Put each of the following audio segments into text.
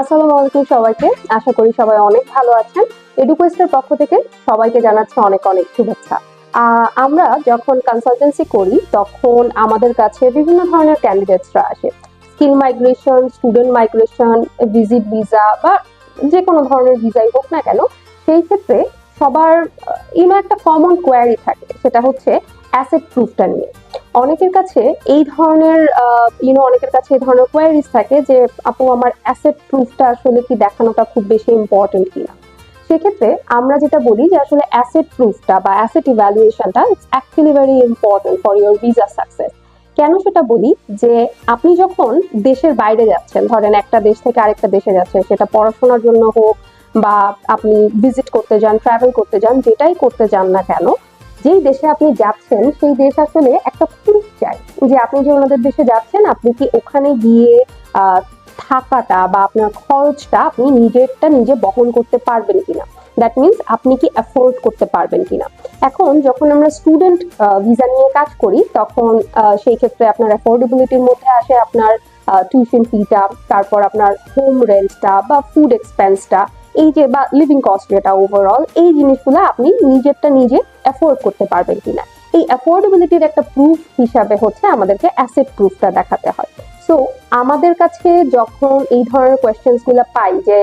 আসসালামু আলাইকুম সবাইকে। আশা করি সবাই অনেক ভালো আছেন। এডুকোয়েস্টের পক্ষ থেকে সবাইকে জানাচ্ছি অনেক অনেক শুভেচ্ছা। আমরা যখন কনসালটেন্সি করি, তখন আমাদের কাছে বিভিন্ন ধরনের ক্যান্ডিডেটসরা আসে। Skill migration student migration visit visa বা যে কোনো ধরনের ভিসাই হোক না কেন, সেই ক্ষেত্রে সবার ইউনো একটা কমন কোয়ারি থাকে। সেটা হচ্ছে অ্যাসেট প্রুফটা নিয়ে। অনেকের কাছে এই ধরনের ইউনো অনেকের কাছে এই ধরনের কোয়ারিজ থাকে যে, আপু, আমার অ্যাসেট প্রুফটা আসলে কি দেখানোটা খুব বেশি ইম্পর্টেন্ট কিনা? সেক্ষেত্রে আমরা যেটা বলি যে, আসলে অ্যাসেট প্রুফটা বা asset ইভ্যালুয়েশনটা it's actually very important for your visa success কেন সেটা বলি? যে, আপনি যখন দেশের বাইরে যাচ্ছেন, ধরেন একটা দেশ থেকে আরেকটা দেশে যাচ্ছেন, সেটা পড়াশোনার জন্য হোক বা আপনি ভিজিট করতে যান ট্রাভেল করতে যান, যেটাই করতে যান না কেন যেই দেশে আপনি যাচ্ছেন, সেই দেশ আসলে একটা প্রুফ চাই। যে আপনি যে ওনাদের দেশে যাচ্ছেন, আপনি কি ওখানে গিয়ে থাকাটা বা আপনার খরচটা আপনি নিজেরটা নিজে বহন করতে পারবেন কিনা? দ্যাট মিনস আপনি কি অ্যাফোর্ড করতে পারবেন কিনা? এখন যখন আমরা স্টুডেন্ট ভিসা নিয়ে কাজ করি, তখন সেই ক্ষেত্রে আপনার অ্যাফোর্ডেবিলিটির মধ্যে আসে আপনার টিউশন ফিটা তারপর আপনার হোম রেন্টটা বা ফুড এক্সপেন্সটা এই যে বা লিভিং কস্ট যেটা ওভারঅল এই জিনিসগুলো আপনি নিজেরটা নিজে অ্যাফোর্ড করতে পারবেন কিনা। এই অ্যাফোর্ডেবিলিটির একটা প্রুফ হিসাবে হচ্ছে আমাদেরকে অ্যাসেট প্রুফটা দেখাতে হয়। সো আমাদের কাছে যখন এই ধরনের কোয়েশ্চেন্সগুলো পাই যে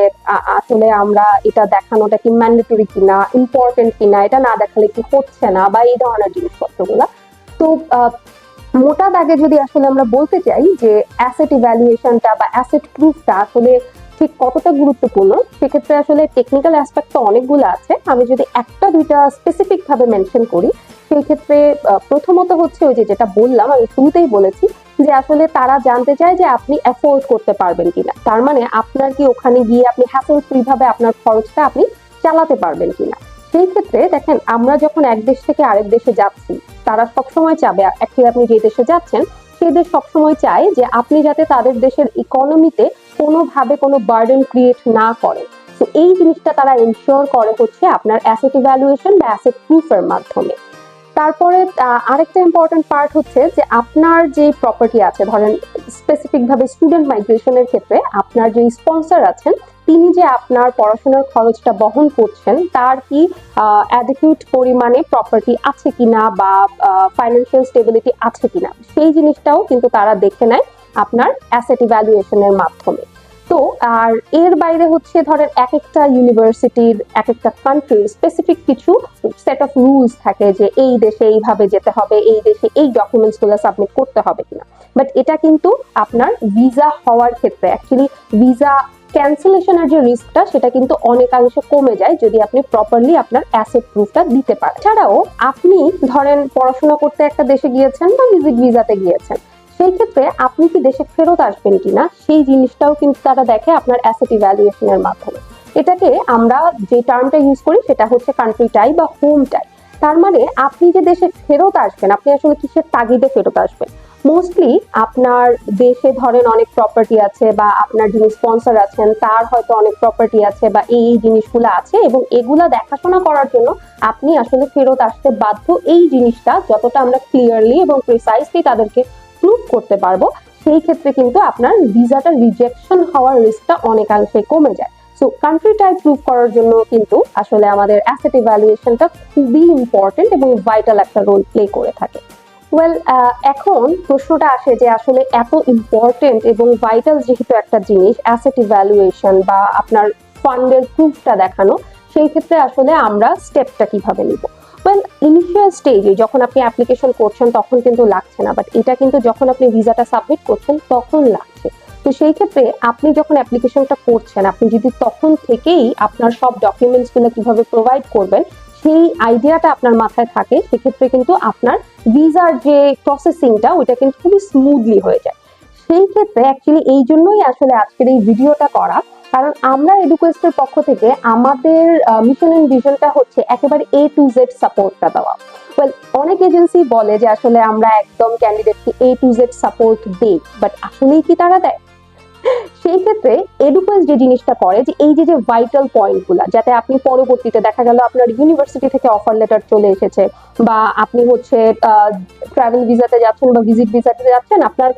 আসলে আমরা এটা দেখানোটা কি ম্যান্ডেটরি কিনা ইম্পর্টেন্ট কিনা, এটা না দেখালে কি হচ্ছে না, বা এই ধরনের জিনিসপত্রগুলো, তো মোটা দাগে যদি আসলে আমরা বলতে চাই যে অ্যাসেট ইভ্যালুয়েশনটা বা অ্যাসেট প্রুফটা আসলে ঠিক কতটা গুরুত্বপূর্ণ, সেক্ষেত্রে আসলে টেকনিক্যাল অ্যাসপেক্ট তো অনেকগুলো আছে। আমি যদি একটা, দুইটা স্পেসিফিক ভাবে মেনশন করি, সেই ক্ষেত্রে প্রথমত হচ্ছে ওই যে যেটা বললাম, আমি শুরুতেই বলেছি যে আসলে তারা জানতে চায় যে আপনি অ্যাফোর্ড করতে পারবেন কিনা। তার মানে আপনার কি ওখানে গিয়ে আপনি হ্যাসেল ফ্রি ভাবে আপনার খরচটা আপনি চালাতে পারবেন কিনা। সেই ক্ষেত্রে দেখেন, আমরা যখন এক দেশ থেকে আরেক দেশে যাচ্ছি, তারা সবসময় চাবে অ্যাকচুয়ালি আপনি যে দেশে যাচ্ছেন, সেই দেশ সবসময় চায় যে আপনি যাতে তাদের দেশের ইকোনমিতে কোনোভাবে কোনো বার্ডেন ক্রিয়েট না করেন তো এই জিনিসটা তারা এনশিওর করে হচ্ছে আপনার অ্যাসেট ইভ্যালুয়েশন বা অ্যাসেট প্রুফের মাধ্যমে। তারপরে আরেকটা ইম্পর্টেন্ট পার্ট হচ্ছে যে আপনার যে প্রপার্টি আছে, ধরেন স্পেসিফিক ভাবে স্টুডেন্ট মাইগ্রেশনের ক্ষেত্রে আপনার যে স্পন্সর আছেন, তিনি যে আপনার পড়াশোনার খরচটা বহন করছেন, তার কি অ্যাডিকুইট পরিমাণে প্রপার্টি আছে কিনা বা ফাইন্যান্সিয়াল স্টেবিলিটি আছে কিনা, সেই জিনিসটাও কিন্তু তারা দেখে নেয় আপনার অ্যাসেট ইভ্যালুয়েশনের মাধ্যমে। তো, আর এর বাইরে হচ্ছে ধরেন এক একটা ইউনিভার্সিটির এক একটা কান্ট্রির স্পেসিফিক কিছু সেট অফ রুলস থাকে যে এই দেশে এইভাবে যেতে হবে, এই দেশে এই ডকুমেন্টসগুলো সাবমিট করতে হবে কিনা। বাট এটা কিন্তু আপনার ভিসা হওয়ার ক্ষেত্রে অ্যাকচুয়ালি ভিসা ক্যান্সেলেশনের যে রিস্কটা সেটা কিন্তু অনেকাংশে কমে যায় যদি আপনি প্রপারলি আপনার অ্যাসেট প্রুফটা দিতে পারেন। এছাড়াও আপনি ধরেন পড়াশোনা করতে একটা দেশে গিয়েছেন বা ভিজিট ভিসাতে গিয়েছেন সেই ক্ষেত্রে আপনি কি দেশে ফেরত আসবেন কিনা, সেই জিনিসটাও কিন্তু তারা দেখে আপনার অ্যাসেট ইভ্যালুয়েশনের মাধ্যমে। এটাকে আমরা যে টার্মটা ইউজ করি, সেটা হচ্ছে কান্ট্রি টাই বা হোম টাই তার মানে আপনি যে দেশে ফেরত আসবেন, আপনি আসলে কিসের তাগিদে ফেরত আসবেন? মোস্টলি আপনার দেশে ধরেন অনেক প্রপার্টি আছে বা আপনার যিনি স্পন্সর আছেন, তার হয়তো অনেক প্রপার্টি আছে বা এই এই জিনিসগুলো আছে এবং এগুলা দেখাশোনা করার জন্য আপনি আসলে ফেরত আসতে বাধ্য। এই জিনিসটা যতটা আমরা ক্লিয়ারলি এবং প্রিসাইসলি তাদেরকে প্রুভ করতে পারব, সেই ক্ষেত্রে কিন্তু আপনার ভিসাটা রিজেকশন হওয়ার রিস্কটা অনেকাংশে কমে যায়। সো কান্ট্রি টাইপ প্রুভ করার জন্য কিন্তু আসলে আমাদের অ্যাসেট ইভ্যালুয়েশনটা খুবই ইম্পর্টেন্ট এবং ভাইটাল একটা রোল প্লে করে থাকে। ওয়েল এখন প্রশ্নটা আসে যে আসলে এত ইম্পর্টেন্ট এবং ভাইটাল যেহেতু একটা জিনিস অ্যাসেট ইভ্যালুয়েশন বা আপনার ফান্ডের প্রুফটা দেখানো, সেই ক্ষেত্রে আসলে আমরা স্টেপটা কীভাবে নিব? ওয়েল ইনিশিয়াল স্টেজে যখন আপনি অ্যাপ্লিকেশন করছেন, তখন কিন্তু লাগছে না বাট এটা কিন্তু যখন আপনি ভিসাটা সাবমিট করছেন, তখন লাগছে। তো সেই ক্ষেত্রে আপনি যখন অ্যাপ্লিকেশনটা করছেন, আপনি যদি তখন থেকেই আপনার সব ডকুমেন্টসগুলো কীভাবে প্রোভাইড করবেন, সেই আইডিয়াটা আপনার মাথায় থাকে, সেক্ষেত্রে কিন্তু আপনার ভিসার যে প্রসেসিংটা ওইটা কিন্তু খুবই স্মুথলি হয়ে যায়। সেই ক্ষেত্রে অ্যাকচুয়ালি এই জন্যই আসলে আজকের এই ভিডিওটা করা কারণ আমরা এডুকেস্টের পক্ষ থেকে আমাদের মিশন এন্ড ভিশনটা হচ্ছে একেবারে এ টু জেড সাপোর্টটা দেওয়া। ওয়েল অনেক এজেন্সি বলে যে আসলে আমরা একদম ক্যান্ডিডেটকে এ টু জেড সাপোর্ট দেই বাট আসলেই কি তারা দেয়? সেই ক্ষেত্রে এডুকোয়েস যে জিনিসটা করে যে এই যে যে ভাইটাল পয়েন্টগুলো যাতে আপনি পরবর্তীতে দেখা গেল আপনার ইউনিভার্সিটি থেকে অফার লেটার চলে এসেছে বা আপনি হচ্ছে ট্রাভেল ভিসাতে যাচ্ছেন বা ভিজিট ভিসাতে যাচ্ছেন, আপনার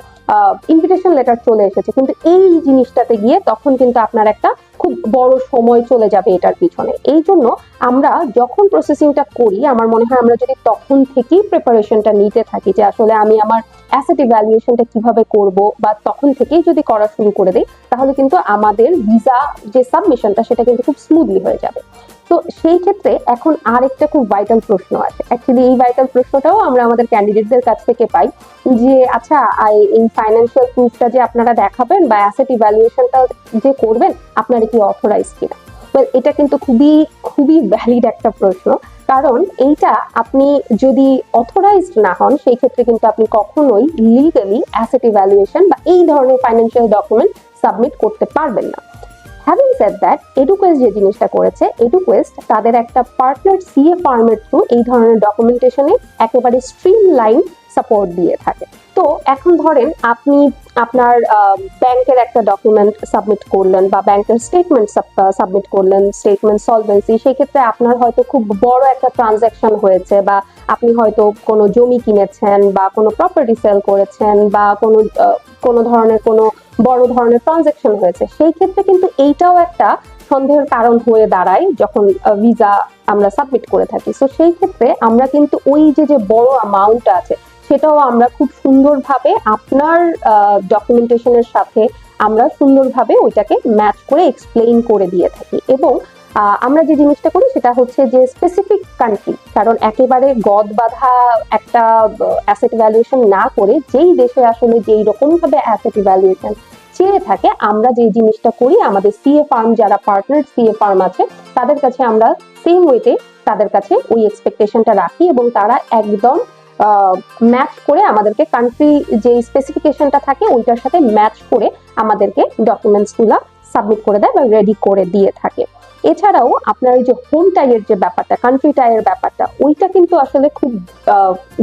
ইনভিটেশন লেটার চলে এসেছে। কিন্তু এই জিনিসটাতে গিয়ে তখন কিন্তু আপনার একটা খুব বড় সময় চলে যাবে এটার পিছনে। এই জন্য আমরা যখন প্রসেসিংটা করি, আমার মনে হয় আমরা যদি তখন থেকেই প্রিপারেশনটা নিতে থাকি যে আসলে আমি আমার অ্যাসেট ইভ্যালুয়েশনটা কীভাবে করব বা তখন থেকেই যদি করা শুরু করে দিই, তাহলে কিন্তু আমাদের ভিসা যে সাবমিশনটা সেটা কিন্তু খুব স্মুথলি হয়ে যাবে। তো সেই ক্ষেত্রে এখন আরেকটা খুব ভাইটাল প্রশ্ন আছে। অ্যাকচুয়ালি এই ভাইটাল প্রশ্নটাও আমরা আমাদের ক্যান্ডিডেটদের কাছ থেকে পাই যে আচ্ছা এই ফাইন্যান্সিয়াল প্রুফটা যে আপনারা দেখাবেন বা অ্যাসেট ইভ্যালুয়েশনটা যে করবেন, আপনারা কি অথরাইজ কিনা? এটা কিন্তু খুবই খুবই ভ্যালিড একটা প্রশ্ন। কারণ এইটা আপনি যদি অথরাইজড না হন, সেই ক্ষেত্রে কিন্তু আপনি কখনোই লিগালি অ্যাসেট ইভ্যালুয়েশন বা এই ধরনের ফাইন্যান্সিয়াল ডকুমেন্ট সাবমিট করতে পারবেন না। হ্যাভিং সেড দ্যাট এডুকোয়েস্ট যে জিনিসটা করেছে এডুকোয়েস্ট তাদের একটা পার্টনার সিএ ফার্মের থ্রু এই ধরনের ডকুমেন্টেশনে একেবারে স্ট্রিম লাইন সাপোর্ট দিয়ে থাকে। তো এখন ধরেন আপনি আপনার ব্যাংকের একটা ডকুমেন্ট সাবমিট করলেন বা ব্যাংকের স্টেটমেন্ট সাবমিট করলেন স্টেটমেন্ট সলভেন্সি সেই ক্ষেত্রে আপনার হয়তো খুব বড় একটা ট্রানজ্যাকশন হয়েছে বা আপনি হয়তো কোনো জমি কিনেছেন বা কোনো প্রপার্টি সেল করেছেন বা কোনো কোনো ধরনের কোনো বড় ধরনের ট্রানজ্যাকশন হয়েছে। সেই ক্ষেত্রে কিন্তু এইটাও একটা সন্দেহের কারণ হয়ে দাঁড়ায় যখন ভিসা আমরা সাবমিট করে থাকি। সো সেই ক্ষেত্রে আমরা কিন্তু ওই যে যে বড় অ্যামাউন্ট আছে সেটাও আমরা খুব সুন্দরভাবে আপনার ডকুমেন্টেশনের সাথে আমরা সুন্দরভাবে ওইটাকে ম্যাচ করে এক্সপ্লেইন করে দিয়ে থাকি। এবং আমরা যে জিনিসটা করি সেটা হচ্ছে যে স্পেসিফিক কান্ট্রি কারণ একেবারে গদ বাঁধা একটা অ্যাসেট ভ্যালুয়েশন না করে যেই দেশে আসলে যেই রকম ভাবে অ্যাসেট ভ্যালুয়েশন চেয়ে থাকে, আমরা যে জিনিসটা করি, আমাদের সিএ ফার্ম যারা পার্টনার সিএ ফার্ম আছে, তাদের কাছে আমরা সেম ওয়েতে তাদের কাছে ওই এক্সপেকটেশনটা রাখি এবং তারা একদম ম্যাচ করে আমাদেরকে কান্ট্রি যে স্পেসিফিকেশনটা থাকে ওইটার সাথে ম্যাচ করে আমাদেরকে ডকুমেন্টসগুলো সাবমিট করে দেয় বা রেডি করে দিয়ে থাকে। এছাড়াও আপনার এই যে হোম টাইয়ের যে ব্যাপারটা কান্ট্রি টাইয়ের ব্যাপারটা, ওইটা কিন্তু আসলে খুব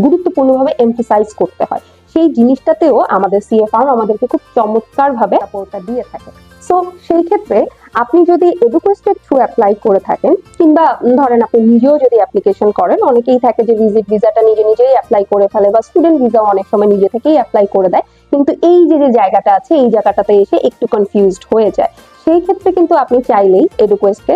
গুরুত্বপূর্ণভাবে এমফাসাইজ করতে হয়। সেই জিনিসটাতেও আমাদের সিএফআর আমাদেরকে খুব চমৎকারভাবে সাপোর্টটা দিয়ে থাকে। সো সেই ক্ষেত্রে আপনি যদি এডুকেস্টের থ্রু অ্যাপ্লাই করে থাকেন, কিংবা ধরেন আপনি নিজেও যদি অ্যাপ্লিকেশন করেন, অনেকেই থাকে যে ভিজিট ভিসাটা নিজে নিজেই অ্যাপ্লাই করে ফেলে বা স্টুডেন্ট ভিসাও অনেক সময় নিজে থেকেই অ্যাপ্লাই করে দেয়। কিন্তু এই যে যে জায়গাটা আছে, এই জায়গাটাতে এসে একটু কনফিউজড হয়ে যায়। সেই ক্ষেত্রে কিন্তু আপনি চাইলেই এডুকোয়েস্টকে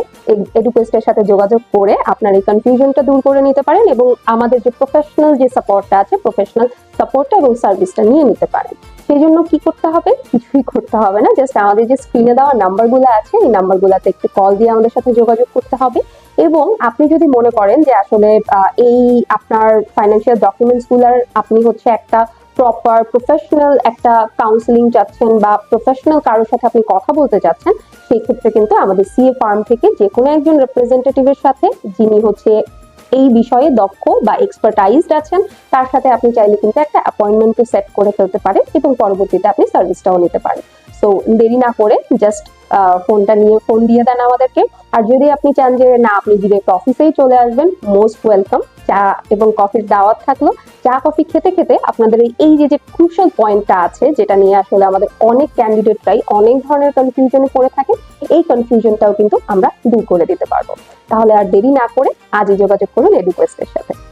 এডুকোয়েস্টের সাথে যোগাযোগ করে আপনার এই কনফিউশনটা দূর করে নিতে পারেন এবং আমাদের যে প্রফেশনাল যে সাপোর্টটা আছে প্রফেশনাল সাপোর্টটা এবং সার্ভিসটা নিয়ে নিতে পারেন। সেই জন্য কি করতে হবে? কিছুই করতে হবে না। জাস্ট আমাদের যে স্ক্রিনে দেওয়া নাম্বারগুলো আছে, এই নাম্বারগুলোতে একটু কল দিয়ে আমাদের সাথে যোগাযোগ করতে হবে। এবং আপনি যদি মনে করেন যে আসলে এই আপনার ফাইন্যান্সিয়াল ডকুমেন্টসগুলোর আপনি হচ্ছে একটা প্রপার প্রফেশনাল একটা কাউন্সিলিং চাচ্ছেন বা প্রফেশনাল কারোর সাথে আপনি কথা বলতে চাচ্ছেন, সেই ক্ষেত্রে কিন্তু আমাদের সিএ ফার্ম থেকে যে কোনো একজন রিপ্রেজেন্টেটিভের সাথে যিনি হচ্ছে এই বিষয়ে দক্ষ বা এক্সপার্টাইজড আছেন, তার সাথে আপনি চাইলে কিন্তু একটা অ্যাপয়েন্টমেন্টও সেট করে ফেলতে পারেন এবং পরবর্তীতে আপনি সার্ভিসটাও নিতে পারেন। সো দেরি না করে জাস্ট ফোনটা নিয়ে ফোন দিয়ে দেন আমাদেরকে। আর যদি আপনি চান যে, না, আপনি ডিরেক্ট অফিসেই চলে আসবেন মোস্ট ওয়েলকাম চা এবং কফির দাওয়াত থাকল। চা কফি খেতে খেতে আপনাদের এই- যে যে ক্রুশাল পয়েন্টটা আছে, যেটা নিয়ে আসলে আমাদের অনেক ক্যান্ডিডেটরাই অনেক ধরনের কনফিউশনে পড়ে থাকে, এই কনফিউশনটাও কিন্তু আমরা দূর করে দিতে পারব। তাহলে আর দেরি না করে আজই যোগাযোগ করুন এডুকোয়েস্টের সাথে।